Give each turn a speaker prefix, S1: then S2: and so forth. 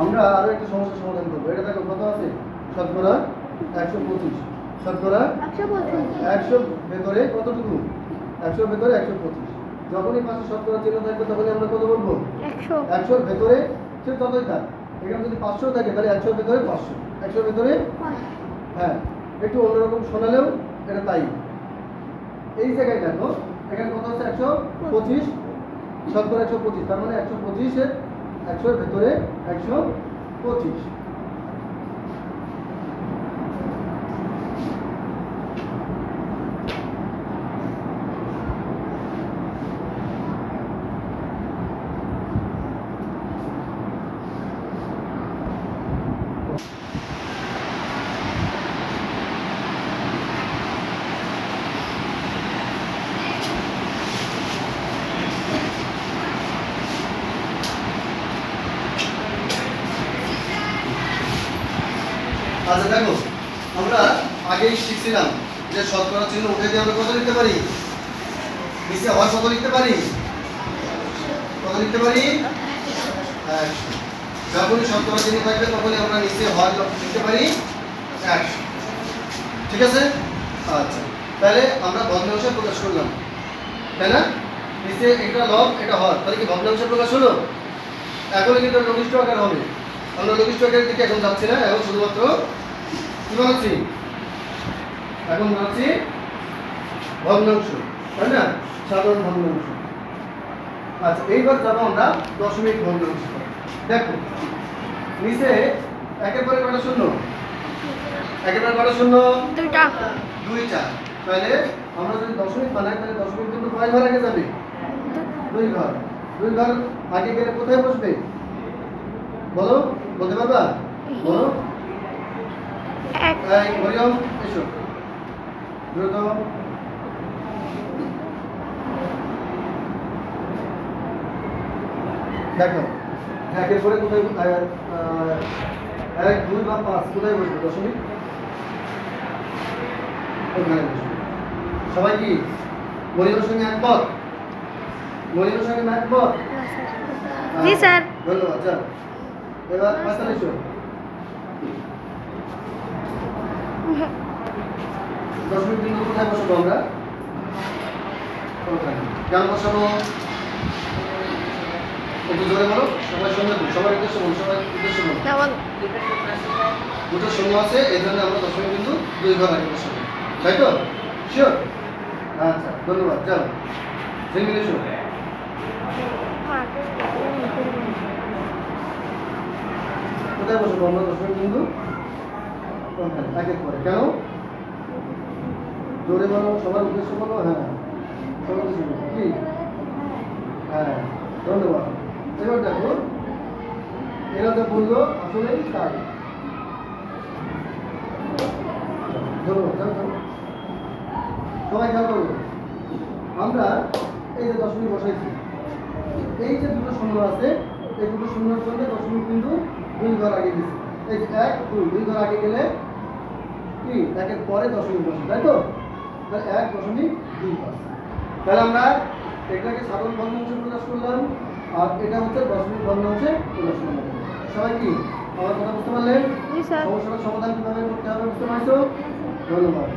S1: আমরা আরও একটা সমস্যার সমাধান করব। এটা দেখো কত আছে? শতকরা একশো পঁচিশ। শতকরা
S2: একশো
S1: ভেতরে কতটুকু? একশোর ভেতরে একশো পঁচিশ। যখনই পাশে শতকরা চিহ্ন থাকবে তখনই আমরা কত বলব? একশোর ভেতরে সে ততই থাক। এখানে যদি পাঁচশো থাকে তাহলে একশোর ভেতরে পাঁচশো। একশোর ভেতরে হ্যাঁ একটু অন্যরকম শোনালেও এটা তাই। এই জায়গায় দেখো এখানে কত হচ্ছে একশো পঁচিশ। শতকরা একশো পঁচিশ তার মানে একশো পঁচিশের একশোর ভেতরে একশো পঁচিশ। আচ্ছা দেখো, আমরা আগেই শিখছিলাম যে শতকরা চিহ্ন উঠে দিয়ে আমরা কত লিখতে পারি? নিচে হওয়ার কত লিখতে পারি? কত লিখতে পারি? যখনই শতকরা চিহ্ন থাকবে, তখনই আমরা নিচে হওয়ার লিখতে পারি একশো। ঠিক আছে? আচ্ছা তাহলে আমরা ভগ্নাংশে প্রকাশ করলাম। তাই না? নিচে এটা লব এটা হর, তাহলে কি ভগ্নাংশে প্রকাশ হলো? এখন কিন্তু লঘিষ্ঠ আকার হবে। আমরা লঘিষ্ঠ আকারের দিকে এখন যাচ্ছি না, এখন শুধুমাত্র কি বানাচ্ছি এখন বানাচ্ছি ভগ্নাংশ তাই না? সাধারণ ভগ্নাংশ। আচ্ছা এইবার যাব আমরা দশমিক ভগ্নাংশ দেখো নিচে একেবারে কটা শূন্য? একেবারে কটা শূন্য?
S2: দুইটা।
S1: দুইটা। তাহলে আমরা যদি দশমিক বানাই তাহলে দশমিক কিন্তু কয় ঘর আগে যাবে? দুই ঘর। দুই ঘর আগে গেলে কোথায় বসবে? বলো? বলতে পারবা? বলো? এই মরিয়ম এসো। দ্রুত। দেখো একের পরে কোথায় এক দুই বা পাঁচ কোথায় বসবে? দশমিক? ওখানে বসবে। সবাই কি? মরিয়মের সঙ্গে একমত মরিয়মের সঙ্গে একমত
S2: জি স্যার।
S1: ধন্যবাদ যাও। এবার পাঁচটা এসো দশমিক বিন্দু কোথায় বসাবো আমরা। কেন বসাবো। একটু জোরে বলো সবাই সঙ্গে সবার উদ্দেশ্য বলো সবাই উদ্দেশ্য বলো দুটো শূন্য আছে এই জন্য আমরা দশমিক বিন্দু দুই ঘর আগে বসাবো। তাই তো? শিওর আচ্ছা ধন্যবাদ যাও। জেনে এসো কোথায় বসবো আমরা? দশমিক বিন্দু একের পরে। কেন? জোরে বলো, সবার উদ্দেশ্য বলো? হ্যাঁ। সবার উদ্দেশ্য বলো। কি? হ্যাঁ ধন্যবাদ। এবার দেখো, এরা যা বলল, আসলেই তাই। ধন্যবাদ। সবাই খেয়াল করব আমরা এই যে দশমিক বসাইছি, এই যে দুটো শূন্য আছে, এই দুটো শূন্যর জন্য দশমিক কিন্তু দুই ঘর আগে গেছে এই এক, দুই দুই ঘর আগে গেলে কি? একের পরে দশমিক বসে, তাই তো? তাহলে এক দশমিক দুই পার্সেন্ট তাহলে আমরা এটাকে সাধারণ ভগ্নাংশে প্রকাশ করলাম আর এটা হচ্ছে দশমিক ভগ্নাংশে প্রকাশ করলাম। সবাই কি? আমার কথা বুঝতে পারলেন? সমস্যার সমাধান কীভাবে করতে হবে বুঝতে পারছ? ধন্যবাদ।